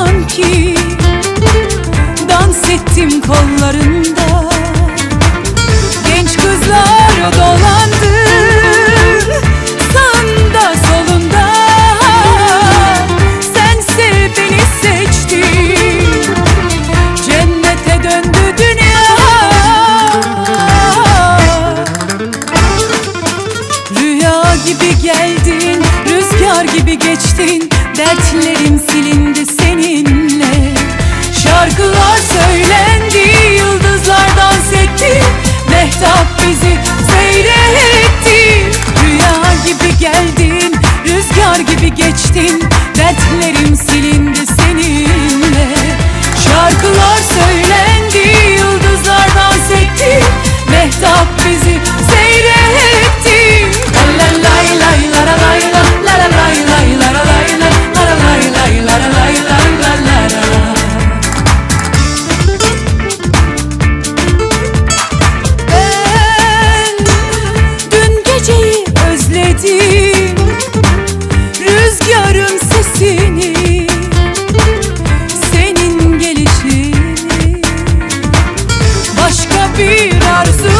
sanki Dans ettim kollarında. Genç kızlar dolandı Sağında solunda. Sense beni seçtin Cennete döndü dünya. Rüya gibi geldin Rüzgar gibi geçtin Dertlerin geçtin Dertlerim bir arzu.